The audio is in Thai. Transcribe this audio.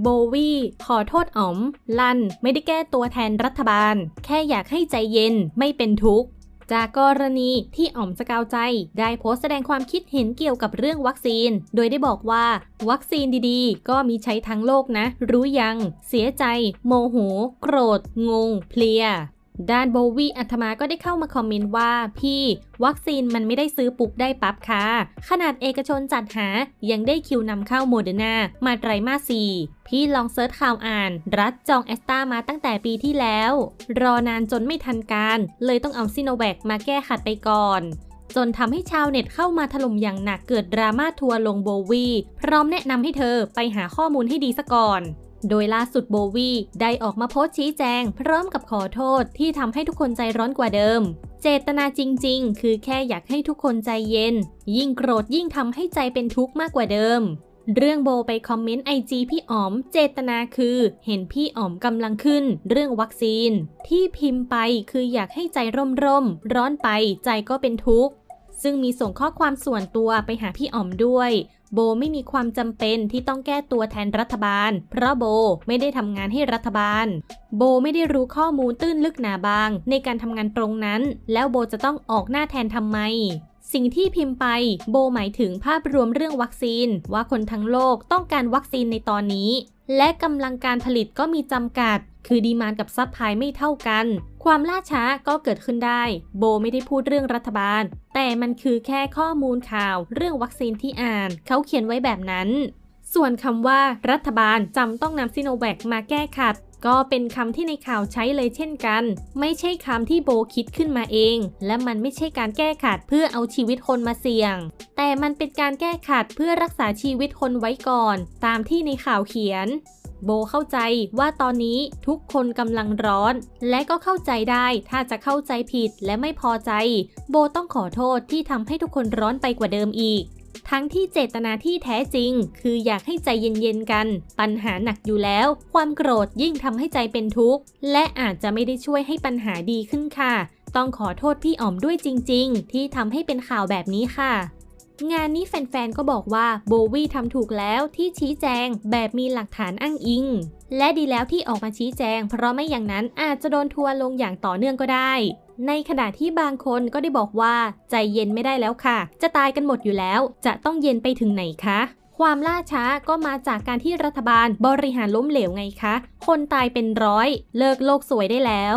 โบวีขอโทษอ๋อม ลันไม่ได้แก้ตัวแทนรัฐบาล แค่อยากให้ใจเย็นไม่เป็นทุกข์จากกรณีที่อ๋อมสกาวใจ ได้โพสต์แสดงความคิดเห็นเกี่ยวกับเรื่องวัคซีน โดยได้บอกว่า วัคซีนดีๆ ก็มีใช้ทั้งโลกนะ รู้ยัง เสียใจ โมโห โกรธ งง เพลีย ด้านโบวี่อัธมาก็ได้เข้ามาคอมเมนต์ว่า พี่ วัคซีนมันไม่ได้ซื้อปุ๊บได้ปั๊บค่ะ ขนาดเอกชนจัดหายังได้คิวนำเข้าโมเดอร์นามาไตรมาสสี่พี่ลองเซิร์ชข่าวอ่าน รัฐจองแอสตามาตั้งแต่ปีที่แล้ว รอนานจนไม่ทันการ เลยต้องเอาซิโนแวคมาแก้ขัดไปก่อน จนทำให้ชาวเน็ตเข้ามาถล่มอย่างหนักเกิดดราม่าทัวร์ลงโบวีพร้อมแนะนำให้เธอไปหาข้อมูลให้ดีซะก่อน โดยล่าสุดโบวีได้ออกมาโพสต์ชี้แจง พร้อมกับขอโทษที่ทำให้ทุกคนใจร้อนกว่าเดิม เจตนาจริง ๆ คือแค่อยากให้ทุกคนใจเย็น ยิ่งโกรธยิ่งทำให้ใจเป็นทุกข์มากกว่าเดิม เรื่องโบไปคอมเมนต์ไอจีพี่อ๋อม เจตนาคือเห็นพี่อ๋อมกำลังขึ้น เรื่องวัคซีน ที่พิมพ์ไปคืออยากให้ใจร่มร่มๆร้อนไปใจก็เป็นทุกข์ ซึ่งมีส่งข้อความส่วนตัวไปหาพี่อ๋อมด้วย โบไม่มีความจำเป็นที่ต้องแก้ตัวแทนรัฐบาล เพราะโบไม่ได้ทำงานให้รัฐบาล โบไม่ได้รู้ข้อมูลตื้นลึกหนาบาง ในการทำงานตรงนั้น แล้วโบจะต้องออกหน้าแทนทำไมสิ่งที่พิมพ์ไปโบหมายถึงภาพรวมเรื่องวัคซีน ว่าคนทั้งโลกต้องการวัคซีนในตอนนี้ และกำลังการผลิตก็มีจำกัด คือดีมานกับซัพพลายไม่เท่ากัน ความล่าช้าก็เกิดขึ้นได้ โบไม่ได้พูดเรื่องรัฐบาล แต่มันคือแค่ข้อมูลข่าวเรื่องวัคซีนที่อ่าน เขาเขียนไว้แบบนั้น ส่วนคำว่ารัฐบาลจำต้องนำซิโนแวคมาแก้ขัด ก็เป็นคำที่ในข่าวใช้เลยเช่นกัน ไม่ใช่คำที่โบคิดขึ้นมาเอง และมันไม่ใช่การแก้ขัดเพื่อเอาชีวิตคนมาเสี่ยง แต่มันเป็นการแก้ขัดเพื่อรักษาชีวิตคนไว้ก่อน ตามที่ในข่าวเขียน โบเข้าใจว่าตอนนี้ทุกคนกำลังร้อน และก็เข้าใจได้ถ้าจะเข้าใจผิดและไม่พอใจ โบต้องขอโทษที่ทำให้ทุกคนร้อนไปกว่าเดิมอีก ทั้งที่เจตนาที่แท้จริง คืออยากให้ใจเย็นๆกัน ปัญหาหนักอยู่แล้ว ความโกรธยิ่งทำให้ใจเป็นทุกข์ และอาจจะไม่ได้ช่วยให้ปัญหาดีขึ้นค่ะ ต้องขอโทษพี่อ๋อมด้วยจริง ๆ ที่ทำให้เป็นข่าวแบบนี้ค่ะ งานนี้แฟนๆ ก็บอกว่าโบวี่ทำถูกแล้วที่ชี้แจงแบบมีหลักฐานอ้างอิง และดีแล้วที่ออกมาชี้แจง เพราะไม่อย่างนั้นอาจจะโดนทัวลงอย่างต่อเนื่องก็ได้ ในขณะที่บางคนก็ได้บอกว่าใจเย็นไม่ได้แล้วค่ะ จะตายกันหมดอยู่แล้ว จะต้องเย็นไปถึงไหนคะความล่าช้าก็มาจากการที่รัฐบาลบริหารล้มเหลวไงคะ คนตายเป็นร้อย เลิกโลกสวยได้แล้ว